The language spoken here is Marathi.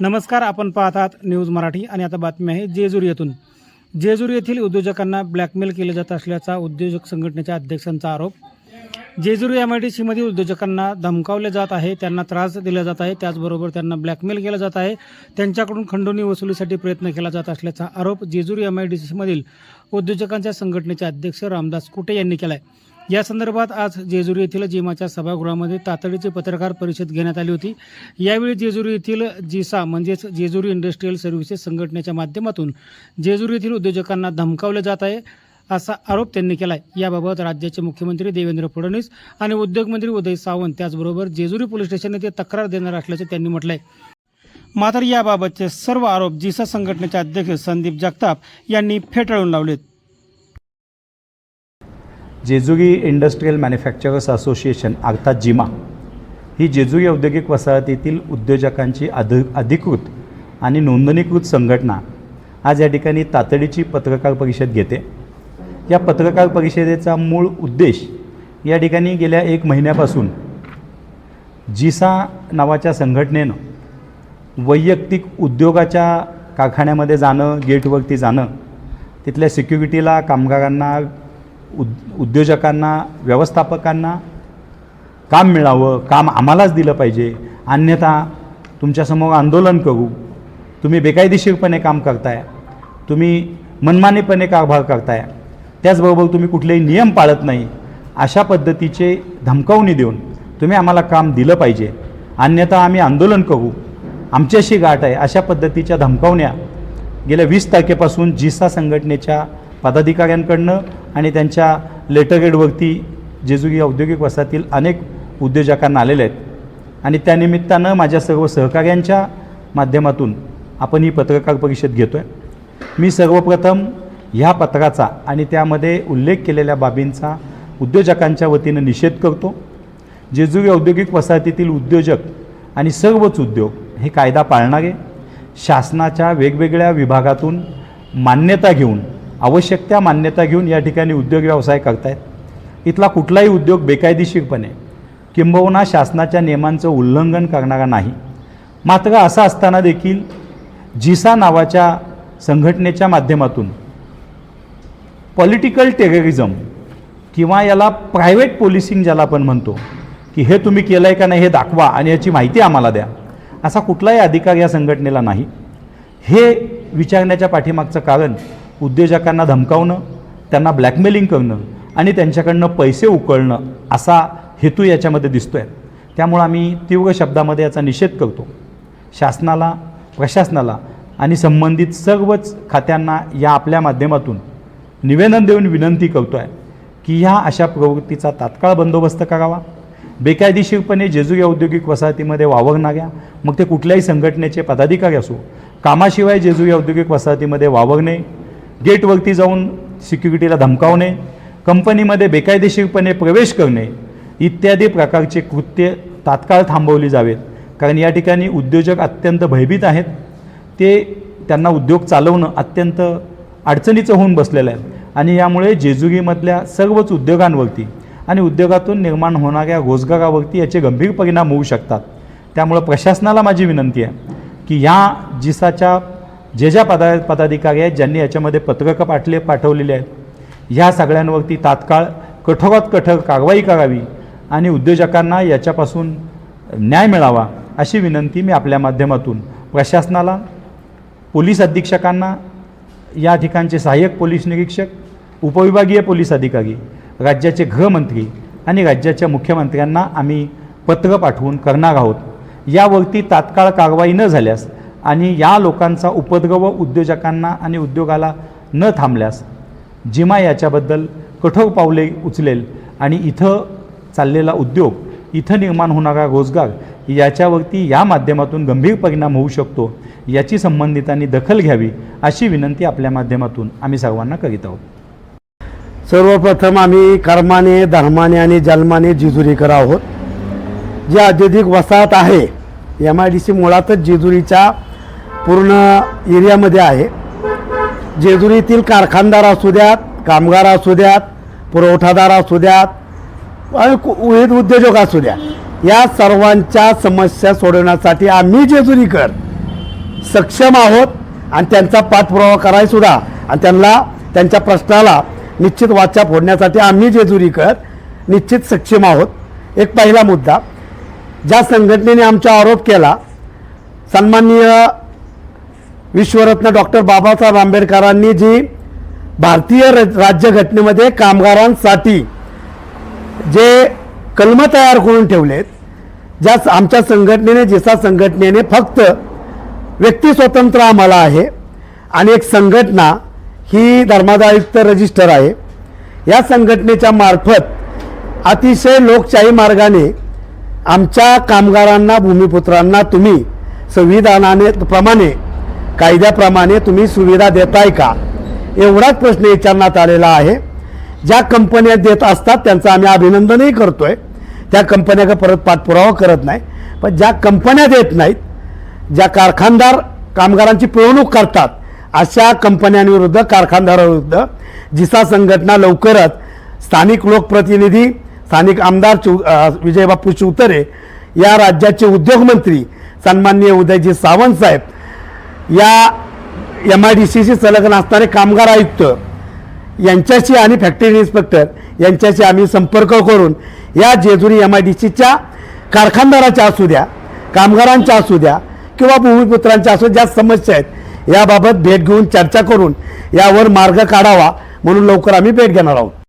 नमस्कार आपण पाहतात न्यूज मराठी आणि आता बातमी आहे जेजूर येथून. जेजूर येथील उद्योजकांना ब्लॅकमेल केले जात असल्याचा उद्योजक संघटनेच्या अध्यक्षांचा आरोप. जेजूर एम आय डी सीमधील उद्योजकांना धमकावले जात आहे त्यांना त्रास दिला जात आहे त्याचबरोबर त्यांना ब्लॅकमेल केलं जात आहे. त्यांच्याकडून खंडोनी वसुलीसाठी प्रयत्न केला जात असल्याचा आरोप जेजूर एम आय डी सीमधील उद्योजकांच्या संघटनेचे अध्यक्ष रामदास कुटे यांनी केला आहे या संदर्भात आज जेजुरी येथील जिमाच्या सभागृहामध्ये तातडीची पत्रकार परिषद घेण्यात आली होती. यावेळी जेजुरी येथील जिसा म्हणजेच जेजुरी इंडस्ट्रीयल सर्व्हिसेस संघटनेच्या माध्यमातून जेजुरी येथील उद्योजकांना धमकावलं जात आहे असा आरोप त्यांनी केला आहे याबाबत राज्याचे मुख्यमंत्री देवेंद्र फडणवीस आणि उद्योगमंत्री उदय सावंत त्याचबरोबर जेजुरी पोलीस स्टेशन येथे तक्रार देणार असल्याचे त्यांनी म्हटलं आहे मात्र याबाबतचे सर्व आरोप जिसा संघटनेचे अध्यक्ष संदीप जगताप यांनी फेटाळून लावलेत. जेजुरी इंडस्ट्रीयल मॅन्युफॅक्चरर्स असोसिएशन अर्थात जिमा ही जेजुरी औद्योगिक वसाहतीतील उद्योजकांची अध अधिकृत आणि नोंदणीकृत संघटना आज या ठिकाणी तातडीची पत्रकार परिषद घेते. या पत्रकार परिषदेचा मूळ उद्देश या ठिकाणी गेल्या एक महिन्यापासून जिसा नावाच्या संघटनेनं वैयक्तिक उद्योगाच्या कारखान्यामध्ये जाणं गेटवरती जाणं तिथल्या सिक्युरिटीला कामगारांना उद उद्योजकांना व्यवस्थापकांना काम मिळावं काम आम्हालाच दिलं पाहिजे. अन्यथा तुमच्यासमोर आंदोलन करू. तुम्ही बेकायदेशीरपणे काम करताय. तुम्ही मनमानीपणे कारभार करताय. त्याचबरोबर तुम्ही कुठलेही नियम पाळत नाही. अशा पद्धतीचे धमकावणी देऊन तुम्ही आम्हाला काम दिलं पाहिजे. अन्यथा आम्ही आंदोलन करू. आमच्याशी गाठ आहे. अशा पद्धतीच्या धमकावण्या गेल्या वीस तारखेपासून जिसा संघटनेच्या पदाधिकाऱ्यांकडनं आणि त्यांच्या लेटरगेडवरती जेजुरी औद्योगिक वसाहतील अनेक उद्योजकांना आलेले आहेत. आणि त्यानिमित्तानं माझ्या सर्व सहकाऱ्यांच्या माध्यमातून आपण ही पत्रकार परिषद घेतो आहे मी सर्वप्रथम ह्या पत्राचा आणि त्यामध्ये उल्लेख केलेल्या बाबींचा उद्योजकांच्या वतीनं निषेध करतो. जेजुरी औद्योगिक वसाहतीतील उद्योजक आणि सर्वच उद्योग हे कायदा पाळणारे शासनाच्या वेगवेगळ्या विभागातून मान्यता घेऊन आवश्यक त्या मान्यता घेऊन या ठिकाणी उद्योग व्यवसाय करतायत. इथला कुठलाही उद्योग बेकायदेशीरपणे किंबहुना शासनाच्या नियमांचं उल्लंघन करणारा नाही. मात्र असं असताना देखील जिसा नावाच्या संघटनेच्या माध्यमातून पॉलिटिकल टेररिझम किंवा याला प्रायव्हेट पोलिसिंग ज्याला आपण म्हणतो की हे तुम्ही केलं आहे का नाही हे दाखवा आणि याची माहिती आम्हाला द्या असा कुठलाही अधिकार या संघटनेला नाही. हे विचारण्याच्या पाठीमागचं कारण उद्योजकांना धमकावणं त्यांना ब्लॅकमेलिंग करणं आणि त्यांच्याकडनं पैसे उकळणं असा हेतू याच्यामध्ये दिसतो आहे त्यामुळं आम्ही तीव्र शब्दामध्ये याचा निषेध करतो. शासनाला प्रशासनाला आणि संबंधित सर्वच खात्यांना या आपल्या माध्यमातून निवेदन देऊन विनंती करतो आहे की ह्या अशा प्रवृत्तीचा तात्काळ बंदोबस्त करावा. बेकायदेशीरपणे जेजुरी औद्योगिक वसाहतीमध्ये वावरणाऱ्या मग ते कुठल्याही संघटनेचे पदाधिकारी असो कामाशिवाय जेजुरी औद्योगिक वसाहतीमध्ये वावरणे गेटवरती जाऊन सिक्युरिटीला धमकावणे कंपनीमध्ये बेकायदेशीरपणे प्रवेश करणे इत्यादी प्रकारचे कृत्य तात्काळ थांबवली जावेत. कारण या ठिकाणी उद्योजक अत्यंत भयभीत आहेत. ते त्यांना उद्योग चालवणं अत्यंत अडचणीचं होऊन बसलेलं आहे. आणि यामुळे जेजुरीमधल्या सर्वच उद्योगांवरती आणि उद्योगातून निर्माण होणाऱ्या रोजगारावरती याचे गंभीर परिणाम होऊ शकतात. त्यामुळं प्रशासनाला माझी विनंती आहे की या जिसाच्या जे ज्या पदा पदाधिकारी आहेत ज्यांनी याच्यामध्ये पत्रकं पाठले पाठवलेले आहेत ह्या सगळ्यांवरती तात्काळ कठोरात कठोर कारवाई करावी आणि उद्योजकांना याच्यापासून न्याय मिळावा अशी विनंती मी आपल्या माध्यमातून प्रशासनाला पोलीस अधीक्षकांना या ठिकाणचे सहाय्यक पोलीस निरीक्षक उपविभागीय पोलीस अधिकारी राज्याचे गृहमंत्री आणि राज्याच्या मुख्यमंत्र्यांना आम्ही पत्र पाठवून करणार आहोत. यावरती तात्काळ कारवाई न झाल्यास आणि या लोकांचा उपद्रव उद्योजकांना आणि उद्योगाला न थांबल्यास जिमा याच्याबद्दल कठोर पावले उचलेल आणि इथं चाललेला उद्योग इथं निर्माण होणारा रोजगार याच्यावरती या माध्यमातून गंभीर परिणाम होऊ शकतो याची संबंधितांनी दखल घ्यावी अशी विनंती आपल्या माध्यमातून आम्ही सर्वांना करीत आहोत. सर्वप्रथम आम्ही कर्माने धर्माने आणि जन्माने जिजुरीकर आहोत. जी औद्योगिक वसाहत आहे एम आय डी सी मुळातच जेजुरीच्या पूर्ण एरियामध्ये आहे. जेजुरीतील कारखानदार असू द्यात कामगार असू द्यात पुरवठादार असू द्यात आणि कु- विविध उद्योजक असू द्या या सर्वांच्या समस्या सोडवण्यासाठी आम्ही जेजुरीकर सक्षम आहोत आणि त्यांचा पाठपुरावा करायसुद्धा आणि त्यांना त्यांच्या प्रश्नाला निश्चित वाचा फोडण्यासाठी आम्ही जेजुरीकर निश्चित सक्षम आहोत. एक पहिला मुद्दा ज्या संघटनेने आमचा आरोप केला सन्माननीय विश्वरत्न डॉक्टर बाबासाहेब आंबेडकरांनी जी भारतीय र- राज्यघटनेमध्ये कामगारांसाठी जे कलम तयार करून ठेवलेत ज्या आमच्या संघटनेने जिसा संघटनेने फक्त व्यक्ती स्वतंत्र आम्हाला आहे आणि एक संघटना ही धर्मादायुक्त रजिस्टर आहे. या संघटनेच्या मार्फत अतिशय लोकशाही मार्गाने आमच्या कामगारांना भूमिपुत्रांना तुम्ही संविधानाने प्रमाणे कायद्याप्रमाणे तुम्ही सुविधा देताय का? एवढाच प्रश्न विचारण्यात आलेला आहे. ज्या कंपन्या देत असतात त्यांचं आम्ही अभिनंदनही करतोय. त्या कंपन्या का परत पाठपुरावा करत नाही. पण ज्या कंपन्या देत नाहीत ज्या कारखानदार कामगारांची पिळवणूक करतात अशा कंपन्यांविरुद्ध कारखानदाराविरुद्ध जिसा संघटना लवकरच स्थानिक लोकप्रतिनिधी स्थानिक आमदार चिव विजयबापू शिवतरे या राज्याचे उद्योगमंत्री सन्माननीय उदयजी सावंत साहेब या एम आय डी सीशी संलग्न असणारे कामगार आयुक्त यांच्याशी आणि फॅक्टरी इन्स्पेक्टर यांच्याशी आम्ही संपर्क करून या जेजुरी एम आय डी सीच्या कारखानदाराच्या असू द्या कामगारांच्या असू द्या किंवा भूमिपुत्रांच्या असू ज्या समस्या आहेत याबाबत भेट घेऊन चर्चा करून यावर मार्ग काढावा म्हणून लवकर आम्ही भेट घेणार आहोत.